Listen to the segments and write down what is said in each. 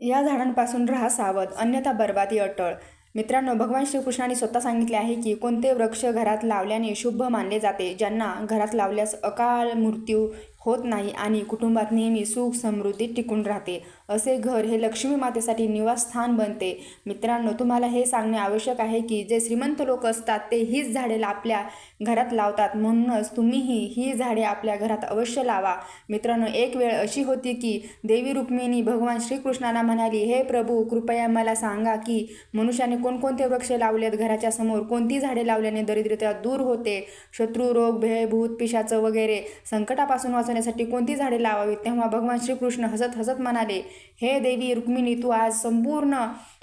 या झाडांपासून राहा सावध अन्यथा बर्बादी अटळ. मित्रांनो भगवान श्रीकृष्णाने स्वतः सांगितले आहे की कोणते वृक्ष घरात लावल्याने शुभ मानले जाते ज्यांना घरात लावल्यास अकाल मृत्यू होत नाही आणि कुटुंबात नेहमी सुख समृद्धी टिकून राहते. असे घर हे लक्ष्मी मातेसाठी निवासस्थान बनते. मित्रांनो तुम्हाला हे सांगणे आवश्यक आहे की जे श्रीमंत लोक असतात ते हीच झाडे आपल्या घरात लावतात. म्हणूनच तुम्हीही ही झाडे आपल्या घरात अवश्य लावा. मित्रांनो एक वेळ अशी होती की देवी रुक्मिणी भगवान श्रीकृष्णाला म्हणाली हे प्रभू कृपया मला सांगा की मनुष्याने कोणकोणते वृक्ष लावलेत? घराच्या समोर कोणती झाडे लावल्याने दरिद्रता दूर होते? शत्रू रोग भय भूत पिशाचं वगैरे संकटापासून वाचवण्यासाठी कोणती झाडे लावावीत? तेव्हा भगवान श्रीकृष्ण हसत हसत म्हणाले हे देवी रुक्मिणी तू आज संपूर्ण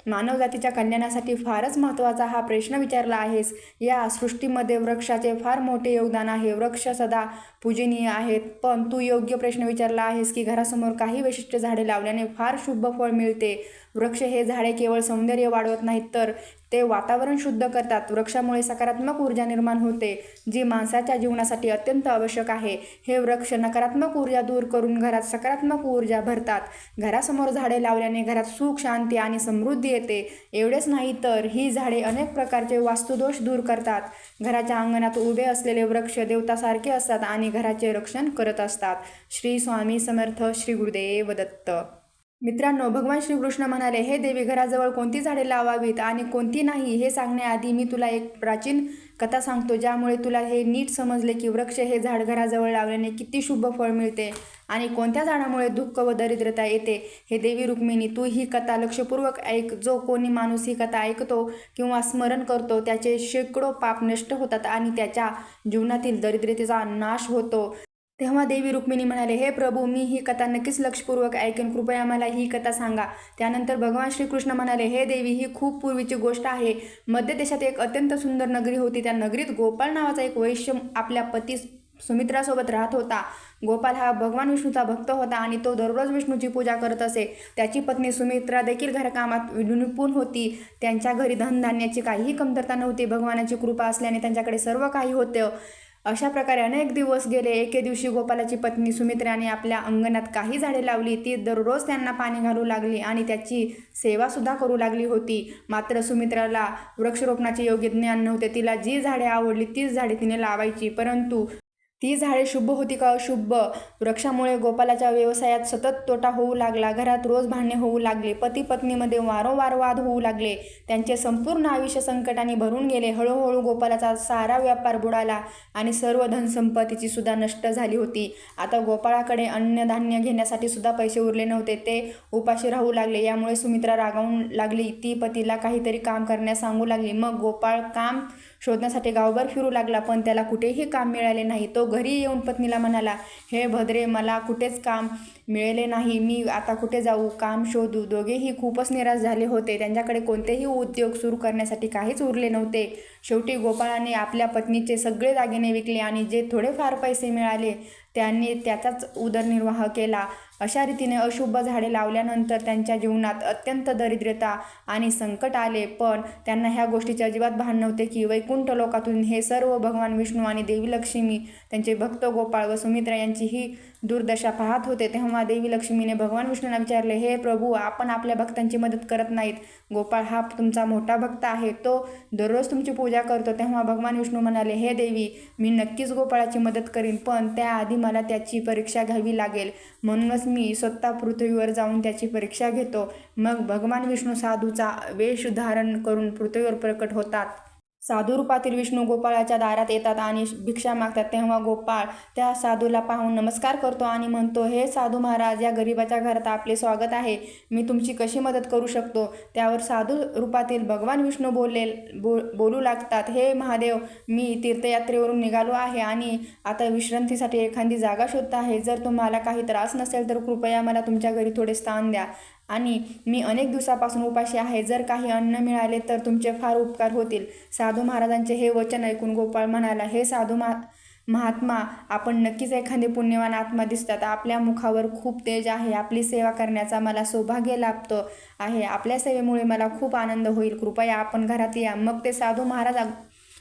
मानवजातीच्या कल्याणासाठी फारच महत्त्वाचा हा प्रश्न विचारला आहेस. या सृष्टीमध्ये वृक्षाचे फार मोठे योगदान आहे. वृक्ष सदा पूजनीय आहेत. पण तू योग्य प्रश्न विचारला आहेस की घरासमोर काही विशिष्ट झाडे लावल्याने फार शुभ फळ मिळते. वृक्ष हे झाडे केवळ सौंदर्य वाढवत नाहीत तर ते वातावरण शुद्ध करतात. वृक्षामुळे सकारात्मक ऊर्जा निर्माण होते जी माणसाच्या जीवनासाठी अत्यंत आवश्यक आहे. हे वृक्ष नकारात्मक ऊर्जा दूर करून घरात सकारात्मक ऊर्जा भरतात. घरासमोर झाडे लावल्याने घरात सुख शांती आणि समृद्धी येते. एवढेच नाही तर ही झाडे अनेक प्रकारचे वास्तुदोष दूर करतात. घराच्या अंगणात उभे असलेले वृक्ष देवतासारखे असतात आणि घराचे रक्षण करत असतात. श्री स्वामी समर्थ श्री गुरुदेव दत्त. मित्रांनो भगवान श्रीकृष्ण म्हणाले हे देवी घराजवळ कोणती झाडे लावावीत आणि कोणती नाही हे सांगण्याआधी मी तुला एक प्राचीन कथा सांगतो ज्यामुळे तुला हे नीट समजले की वृक्ष हे झाड घराजवळ लावल्याने किती शुभ फळ मिळते आणि कोणत्या झाडामुळे दुःख व दरिद्रता येते हे देवी रुक्मिणी तू ही कथा लक्षपूर्वक ऐक. जो कोणी माणूस ही कथा ऐकतो किंवा स्मरण करतो त्याचे शेकडो पाप नष्ट होतात आणि त्याच्या जीवनातील दरिद्रतेचा नाश होतो. तेव्हा देवी रुक्मिणी म्हणाले हे प्रभू मी ही कथा नक्कीच लक्षपूर्वक ऐकेन. कृपया मला ही कथा सांगा. त्यानंतर भगवान श्रीकृष्ण म्हणाले हे देवी ही खूप पूर्वीची गोष्ट आहे. मध्य देशात एक अत्यंत सुंदर नगरी होती. त्या नगरीत गोपाळ नावाचा एक वैश्य आपल्या पती सुमित्रासोबत राहत होता. गोपाल हा भगवान विष्णूचा भक्त होता आणि तो दररोज विष्णूची पूजा करत असे. त्याची पत्नी सुमित्रा देखील घरकामात निपुण होती. त्यांच्या घरी धनधान्याची काहीही कमतरता नव्हती. भगवानाची कृपा असल्याने त्यांच्याकडे सर्व काही होतं. अशा प्रकारे अनेक दिवस गेले. एके दिवशी गोपालाची पत्नी सुमित्राने आपल्या अंगणात काही झाडे लावली. ती दररोज त्यांना पाणी घालू लागली आणि त्याची सेवासुद्धा करू लागली होती. मात्र सुमित्राला वृक्षरोपणाचे योग्य ज्ञान नव्हते. तिला जी झाडे आवडली तीच झाडे तिने लावायची. परंतु ती झाडे शुभ होती का अशुभ? वृक्षामुळे गोपालाच्या व्यवसायात सतत तोटा होऊ लागला. घरात रोज भांडणे होऊ लागले. पती पत्नीमध्ये वारंवार वाद होऊ लागले. त्यांचे संपूर्ण आयुष्य संकटाने भरून गेले. हळूहळू गोपालाचा सारा व्यापार बुडाला आणि सर्व धनसंपत्तीची सुद्धा नष्ट झाली होती. आता गोपाळाकडे अन्नधान्य घेण्यासाठी सुद्धा पैसे उरले नव्हते. ते उपाशी राहू लागले. यामुळे सुमित्रा रागावून लागली. ती पतीला काहीतरी काम करण्यास सांगू लागली. मग गोपाळ काम शोधण्यासाठी गावभर फिरू लागला पण त्याला कुठेही काम मिळाले नाही. तो घरी येऊन पत्नीला म्हणाला हे भद्रे मला कुठेच काम मिळाले नाही. मी आता कुठे जाऊ? काम शोधू. दोघेही खूपच निराश झाले होते. त्यांच्याकडे कोणतेही उद्योग सुरू करण्यासाठी काहीच उरले नव्हते. शेवटी गोपाळाने आपल्या पत्नीचे सगळे दागिने विकले आणि जे थोडेफार पैसे मिळाले त्यांनी त्याचाच उदरनिर्वाह केला. अशा रीतीने अशुभ झाडे लावल्यानंतर त्यांच्या जीवनात अत्यंत दरिद्रता आणि संकट आले. पण त्यांना ह्या गोष्टीचे अजिबात भान नव्हते की वैकुंठ लोकातून हे सर्व भगवान विष्णू आणि देवी लक्ष्मी त्यांचे भक्त गोपाळ व सुमित्रा यांची ही दुर्दशा पाहत होते तेव्हा देवी लक्ष्मीने भगवान विष्णूंना विचारले हे प्रभू आपण आपल्या भक्तांची मदत करत नाहीत. गोपाळ हा तुमचा मोठा भक्त आहे. तो दररोज तुमची पूजा करतो. तेव्हा भगवान विष्णू म्हणाले हे देवी मी नक्कीच गोपाळाची मदत करीन पण त्याआधी मला त्याची परीक्षा घ्यावी लागेल. म्हणूनच मी स्वतः पृथ्वीवर जाऊन त्याची परीक्षा घेतो. मग भगवान विष्णू साधूचा वेश धारण करून पृथ्वीवर प्रकट होतात. साधू रूपातील विष्णू गोपाळाच्या दारात येतात आणि भिक्षा मागतात. तेव्हा गोपाळ त्या साधूला पाहून नमस्कार करतो आणि म्हणतो हे साधू महाराज या गरिबाच्या घरात आपले स्वागत आहे. मी तुमची कशी मदत करू शकतो? त्यावर साधू रूपातील भगवान विष्णू बोलले बो बोलू लागतात हे महादेव मी तीर्थयात्रेवरून निघालो आहे आणि आता विश्रांतीसाठी एखादी जागा शोधत आहे. जर तुम्हाला काही त्रास नसेल तर कृपया मला तुमच्या घरी थोडे स्थान द्या. आणि मी अनेक दिवसापासून उपाशी आहे. जर काही अन्न मिळाले तर तुमचे फार उपकार होतील. साधू महाराजांचे हे वचन ऐकून गोपाळ म्हणाला हे साधू महा महात्मा आपण नक्कीच एखादे पुण्यवान आत्मा दिसतात. आपल्या मुखावर खूप तेज आहे. आपली सेवा करण्याचा मला सौभाग्य लाभतो आहे. आपल्या सेवेमुळे मला खूप आनंद होईल. कृपया आपण घरात या. मग ते साधू महाराज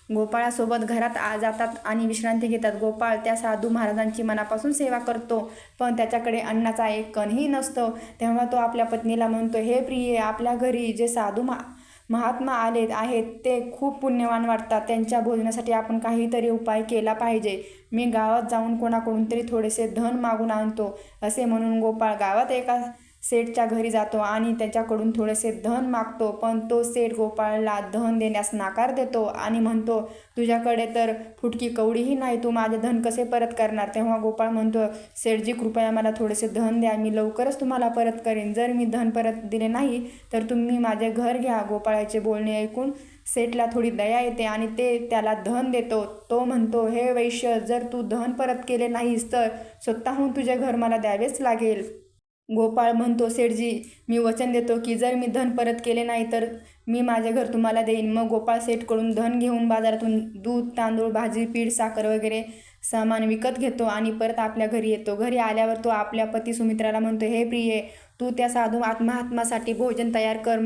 गोपाळासोबत घरात आ जातात आणि विश्रांती घेतात. गोपाळ त्या साधू महाराजांची मनापासून सेवा करतो. पण त्याच्याकडे अन्नाचा एक कणही नसतो. तेव्हा तो आपल्या पत्नीला म्हणतो हे प्रिये आपल्या घरी जे साधू मा महात्मा आले आहेत ते खूप पुण्यवान वाटतात. त्यांच्या भोजनासाठी आपण काहीतरी उपाय केला पाहिजे. मी गावात जाऊन कोणाकडून तरी थोडेसे धन मागून आणतो असे म्हणून गोपाळ गावात एका सेठच्या घरी जातो आणि त्याच्याकडून थोडेसे धन मागतो पण तो सेठ गोपाळला धन देण्यास नाकार देतो आणि म्हणतो तुझ्याकडे तर फुटकी कवडीही नाही तू माझे धन कसे परत करणार? तेव्हा गोपाळ म्हणतो सेठजी कृपया मला थोडेसे धन द्या मी लवकरच तुम्हाला परत करेन. जर मी धन परत दिले नाही तर तुम्ही माझे घर घ्या. गोपाळाचे बोलणे ऐकून सेठला थोडी दया येते आणि ते त्याला धन देतो. तो म्हणतो हे वैश्य जर तू धन परत केले नाहीस तर स्वतःहून तुझे घर मला द्यावेच लागेल. गोपाळ म्हणतो सेठजी मी वचन देतो की जर मी धन परत केले नाही तर मी माझे घर तुम्हाला देईन. मग गोपाळ सेठकडून धन घेऊन बाजारातून दूध तांदूळ भाजी पीठ साखर वगैरे सामान विकत घेतो आणि परत आपल्या घरी येतो. घरी आल्यावर तो आपल्या पती सुमित्राला म्हणतो हे प्रिये तू त्या साधू आत्महात्मासाठी भोजन तयार कर.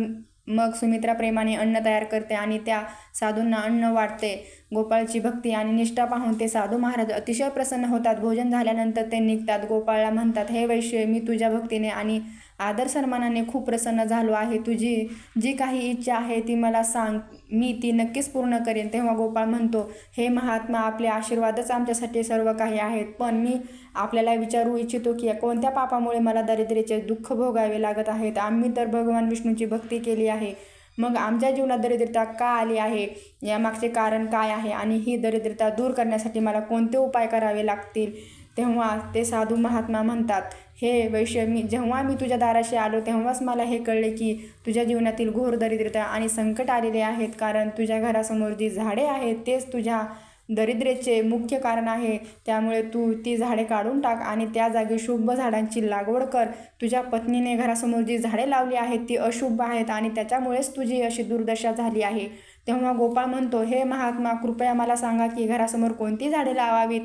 मग सुमित्रा प्रेमाने अन्न तयार करते आणि त्या साधूंना अन्न वाटते. गोपाळची भक्ती आणि निष्ठा पाहून ते साधू महाराज अतिशय प्रसन्न होतात. भोजन झाल्यानंतर ते निघतात. गोपाळला म्हणतात हे वैश्य मी तुझ्या भक्तीने आणि आदर सन्मानाने खूप प्रसन्न झालो आहे. तुझी जी काही इच्छा आहे ती मला सांग. मी ती नक्कीच पूर्ण करेन. तेव्हा गोपाळ म्हणतो हे महात्मा आपले आशीर्वादच आमच्यासाठी सर्व काही आहेत. पण मी आपल्याला विचारू इच्छितो की कोणत्या पापामुळे मला दरिद्रेचे दुःख भोगावे लागत आहेत? आम्ही तर भगवान विष्णूची भक्ती केली आहे. मग आमच्या जीवनात दरिद्रता का आली आहे? यामागचे कारण काय आहे? आणि ही दरिद्रता दूर करण्यासाठी मला कोणते उपाय करावे लागतील? तेव्हा ते साधू महात्मा म्हणतात हे वैश्य मी जेव्हा मी तुझ्या दाराशी आलो तेव्हाच मला हे कळले की तुझ्या जीवनातील घोर दरिद्रता आणि संकट आलेले आहेत. कारण तुझ्या घरासमोर जी झाडे आहेत तेच तुझ्या दरिद्रेचे मुख्य कारण आहे. त्यामुळे तू ती झाडे काढून टाक आणि त्या जागी शुभ झाडांची लागवड कर. तुझ्या पत्नीने घरासमोर जी झाडे लावली आहेत ती अशुभ आहेत आणि त्याच्यामुळेच तुझी अशी दुर्दशा झाली आहे. तेव्हा गोपाळ म्हणतो हे महात्मा कृपया मला सांगा की घरासमोर कोणती झाडे लावावीत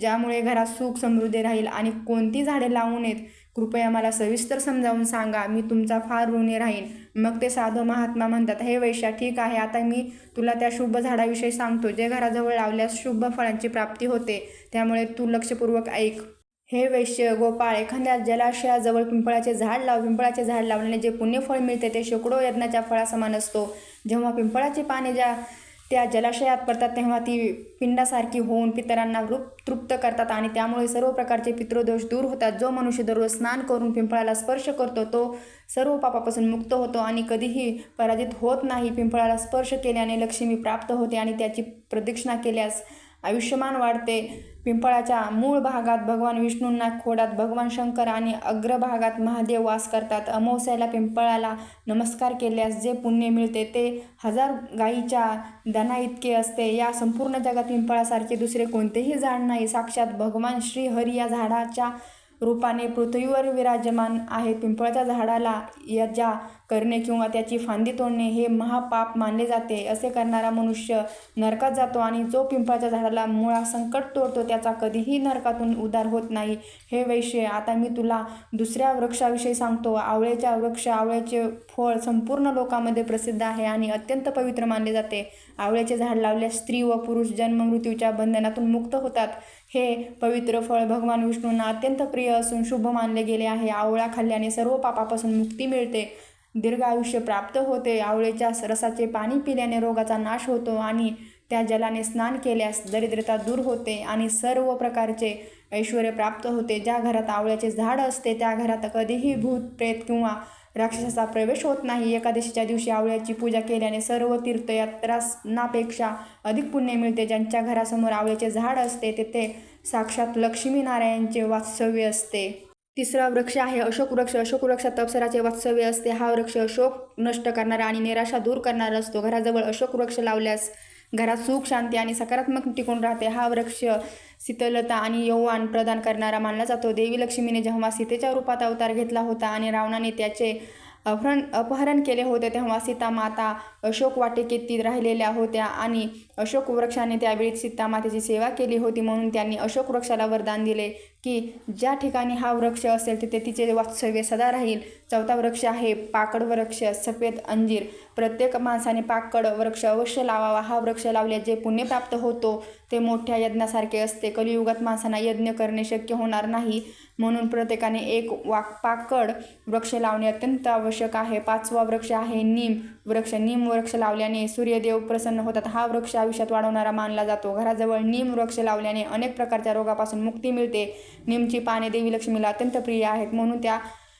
ज्यामुळे घरात सुख समृद्धी राहील आणि कोणती झाडे लावू नयेत? कृपया मला सविस्तर समजावून सांगा मी तुमचा फार ऋणी राहीन. मग ते साधो महात्मा म्हणतात हे वैशा ठीक आहे आता मी तुला त्या शुभ झाडाविषयी सांगतो जे घराजवळ लावल्यास शुभ फळांची प्राप्ती होते त्यामुळे तू लक्षपूर्वक ऐक. हे वैश्य गोपाळ एखाद्या जलाशयाजवळ पिंपळाचे झाड लाव पिंपळाचे झाड लावल्याने जे पुण्यफळ मिळते ते शेकडो यज्ञाच्या फळासमान असतो. जेव्हा पिंपळाची पाने ज्या त्या जलाशयात पडतात तेव्हा ती पिंडासारखी होऊन पितरांना रूप तृप्त करतात आणि त्यामुळे सर्व प्रकारचे पितृदोष दूर होतात. जो मनुष्य दररोज स्नान करून पिंपळाला स्पर्श करतो तो सर्व पापापासून मुक्त होतो आणि कधीही पराजित होत नाही. पिंपळाला स्पर्श केल्याने लक्ष्मी प्राप्त होते आणि त्याची प्रदक्षिणा केल्यास आयुष्यमान वाढते. पिंपळाच्या मूळ भागात भगवान विष्णूंना खोडात भगवान शंकर आणि अग्रभागात महादेव वास करतात. अमावस्याला पिंपळाला नमस्कार केल्यास जे पुण्य मिळते ते हजार गायीच्या दना इतके असते. या संपूर्ण जगात पिंपळासारखे दुसरे कोणतेही झाड नाही. साक्षात भगवान श्री हरी या झाडाच्या रूपाने पृथ्वीवर विराजमान आहे. पिंपळाच्या झाडाला यजा करणे किंवा त्याची फांदी तोडणे हे महापाप मानले जाते. असे करणारा मनुष्य नरकात जातो आणि जो पिंपळाच्या झाडाला मुळा संकट तोडतो त्याचा कधीही नरकातून उद्धार होत नाही. हे वैश्य आता मी तुला दुसऱ्या वृक्षाविषयी सांगतो. आवळेच्या वृक्ष आवळ्याचे फळ संपूर्ण लोकांमध्ये प्रसिद्ध आहे आणि अत्यंत पवित्र मानले जाते. आवळ्याचे झाड लावल्यास स्त्री व पुरुष जन्म मृत्यूच्या बंधनातून मुक्त होतात. हे पवित्र फळ भगवान विष्णूंना अत्यंत प्रिय असून शुभ मानले गेले आहे. आवळा खाल्ल्याने सर्व पापापासून मुक्ती मिळते. दीर्घ आयुष्य प्राप्त होते. आवळेच्या रसाचे पाणी पिल्याने रोगाचा नाश होतो आणि त्या जलाने स्नान केल्यास दरिद्रता दूर होते आणि सर्व प्रकारचे ऐश्वर प्राप्त होते. ज्या घरात आवळ्याचे झाड असते त्या घरात कधीही भूत प्रेत किंवा राक्षसाचा प्रवेश होत नाही. एकादशीच्या दिवशी आवळ्याची पूजा केल्याने सर्व तीर्थयात्रांपेक्षा अधिक पुण्य मिळते. ज्यांच्या घरासमोर आवळ्याचे झाड असते तेथे साक्षात लक्ष्मीनारायणचे वास्तव्य असते. तिसरा वृक्ष आहे अशोक वृक्ष. अशोक वृक्षात अप्सराचे वास्तव्य असते. हा वृक्ष अशोक नष्ट करणारा आणि निराशा दूर करणारा असतो. घराजवळ अशोक वृक्ष लावल्यास घरात सुख शांती आणि सकारात्मक टिकून राहते. हा वृक्ष शीतलता आणि यौवान प्रदान करणारा मानला जातो. देवी लक्ष्मीने जेव्हा सीतेच्या रूपात अवतार घेतला होता आणि रावणाने त्याचे अपहरण अपहरण केले होते तेव्हा सीता माता अशोक वाटिकेत राहिलेल्या होत्या आणि अशोक वृक्षाने त्यावेळी सीतामातेची सेवा केली होती म्हणून त्यांनी अशोक वृक्षाला वरदान दिले की ज्या ठिकाणी हा वृक्ष असेल तिथे तिचे वास्तव्य सदा राहील. चौथा वृक्ष आहे पाकड वृक्ष सफेद अंजीर. प्रत्येक माणसाने पाकड वृक्ष अवश्य लावावा. हा वृक्ष लावले जे पुण्य प्राप्त होतो ते मोठ्या यज्ञासारखे असते. कलियुगात माणसांना यज्ञ करणे शक्य होणार नाही. म्हणून प्रत्येकाने एक वाक पाकड वृक्ष लावणे अत्यंत आवश्यक आहे. पाचवा वृक्ष आहे नीम. वृक्ष नीम वृक्ष लावल्याने सूर्यदेव प्रसन्न होतात. हा वृक्ष आयुष्यात वाढवणारा मानला जातो. घराजवळ नीम वृक्ष लावल्याने अनेक प्रकारच्या रोगापासून मुक्ती मिळते. नीमची पाने देवी लक्ष्मीला अत्यंत प्रिय आहेत. म्हणून त्या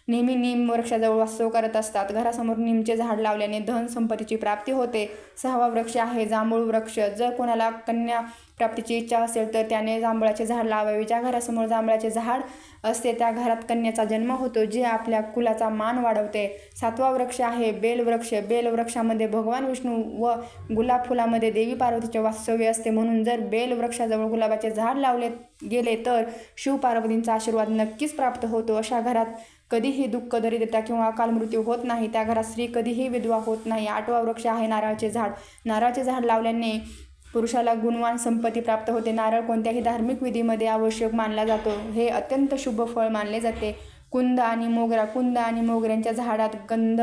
नेहमी नीम वृक्षाजवळ वास्तव करत असतात. घरासमोर नीमचे झाड लावल्याने धन संपत्तीची प्राप्ती होते. सहावा वृक्ष आहे जांभूळ वृक्ष. जर कोणाला कन्या प्राप्तीची इच्छा असेल तर त्याने जांभळाचे झाड लावावे. ज्या घरासमोर जांभळाचे झाड असते त्या घरात कन्याचा जन्म होतो जे आपल्या कुलाचा मान वाढवते. सातवा वृक्ष आहे बेल वृक्ष. बेल वृक्षामध्ये भगवान विष्णू व गुलाब फुलामध्ये देवी पार्वतीचे वास्तव्य असते. म्हणून जर बेल वृक्षाजवळ गुलाबाचे झाड लावले गेले तर शिव पार्वतींचा आशीर्वाद नक्कीच प्राप्त होतो. अशा घरात कधीही दुःख दरिद्रता किंवा अकाल मृत्यू होत नाही त्या घरात स्त्री कधीही विधवा होत नाही. आठवा वृक्ष आहे नारळाचे झाड. नारळाचे झाड लावल्याने पुरुषाला गुणवान संपत्ती प्राप्त होते. नारळ कोणत्याही धार्मिक विधीमध्ये आवश्यक मानला जातो. हे अत्यंत शुभ फळ मानले जाते. कुंद आणि मोगरा. कुंद आणि मोगऱ्यांच्या झाडात गंध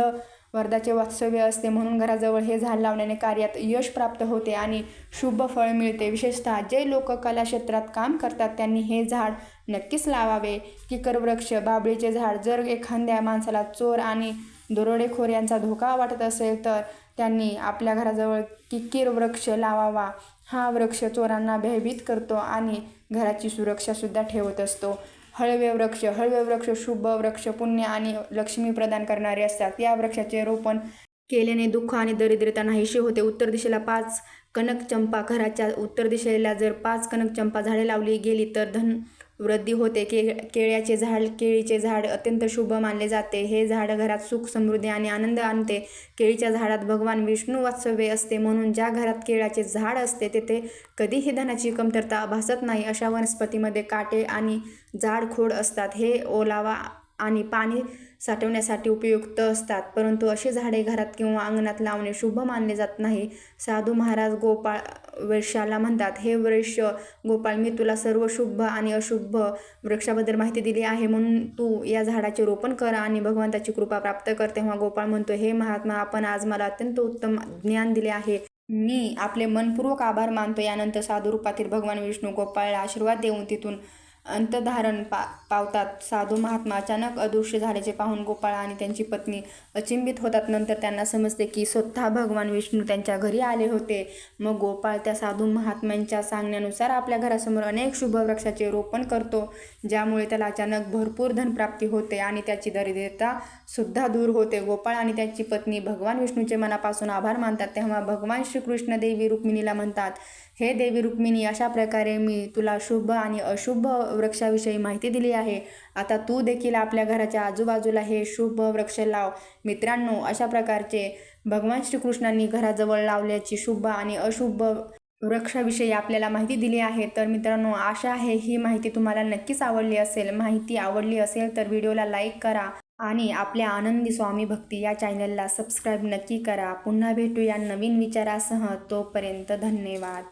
वर्धाचे वास्तव्य असते. म्हणून घराजवळ हे झाड लावण्याने कार्यात यश प्राप्त होते आणि शुभ फळ मिळते. विशेषतः जे लोक कला क्षेत्रात काम करतात त्यांनी हे झाड नक्कीच लावावे. किकरवृक्ष बाबळीचे झाड जर एखाद्या माणसाला चोर आणि दरोडेखोर यांचा धोका वाटत असेल तर त्यांनी आपल्या घराजवळ किकीर वृक्ष लावावा. हा वृक्ष चोरांना भयभीत करतो आणि घराची सुरक्षासुद्धा ठेवत असतो. हळवे वृक्ष हळवे वृक्ष शुभ वृक्ष पुण्य आणि लक्ष्मी प्रदान करणारे असतात. या वृक्षाचे रोपण केल्याने दुःख आणि दरिद्रता नाहीशी होते. उत्तर दिशेला पाच कनक चंपा घराच्या उत्तर दिशेला जर पाच कनक चंपा झाडे लावली गेली तर धन वृद्धी होते के केळ्याचे झाड केळीचे झाड अत्यंत शुभ मानले जाते. हे झाड घरात सुख समृद्धी आणि आनंद आणते. केळीच्या झाडात भगवान विष्णू वास्तव्य असते म्हणून ज्या घरात केळ्याचे झाड असते तेथे कधीही धनाची कमतरता भासत नाही अशा वनस्पतीमध्ये काटे आणि जाड खोड असतात. हे ओलावा आणि पाणी साठवण्यासाठी उपयुक्त असतात. परंतु अशी झाडे घरात किंवा अंगणात लावणे शुभ मानले जात नाही साधू महाराज गोपाळ वृक्षाला म्हणतात. हे वृक्ष गोपाळ मी तुला सर्व शुभ आणि अशुभ वृक्षाबद्दल माहिती दिली आहे. म्हणून तू या झाडाचे रोपण कर आणि भगवंताची कृपा प्राप्त कर. तेव्हा गोपाळ म्हणतो हे महात्मा आपण आज मला अत्यंत उत्तम ज्ञान दिले आहे. मी आपले मनपूर्वक आभार मानतो. यानंतर साधू रूपातील भगवान विष्णू गोपाळला आशीर्वाद देऊन तिथून अंतधारण पा पावतात. साधू महात्मा अचानक अदृश्य झाल्याचे पाहून गोपाळ आणि त्यांची पत्नी अचिंबित होतात. नंतर त्यांना समजते की स्वतः भगवान विष्णू त्यांच्या घरी आले होते. मग गोपाळ त्या साधू महात्म्यांच्या सांगण्यानुसार आपल्या घरासमोर अनेक शुभ वृक्षाचे रोपण करतो ज्यामुळे त्याला अचानक भरपूर धनप्राप्ती होते आणि त्याची दरिद्रता सुद्धा दूर होते. गोपाळ आणि त्याची पत्नी भगवान विष्णूचे मनापासून आभार मानतात. तेव्हा भगवान श्रीकृष्ण देवी रुक्मिणीला म्हणतात हे देवी रुक्मिणी अशा प्रकारे मी तुला शुभ आणि अशुभ वृक्षाविषयी माहिती दिली आहे. आता तू देखील आपल्या घराच्या आजूबाजूला हे शुभ वृक्ष लाव. मित्रांनो अशा प्रकारचे भगवान श्रीकृष्णांनी घराजवळ लावल्याची शुभ आणि अशुभ वृक्षाविषयी आपल्याला माहिती दिली आहे. तर मित्रांनो आशा आहे ही माहिती तुम्हाला नक्कीच आवडली असेल. माहिती आवडली असेल तर व्हिडिओला लाईक करा आणि आपल्या आनंदी स्वामी भक्ती या चॅनलला सबस्क्राईब नक्की करा. पुन्हा भेटूया नवीन विचारासह. तोपर्यंत धन्यवाद.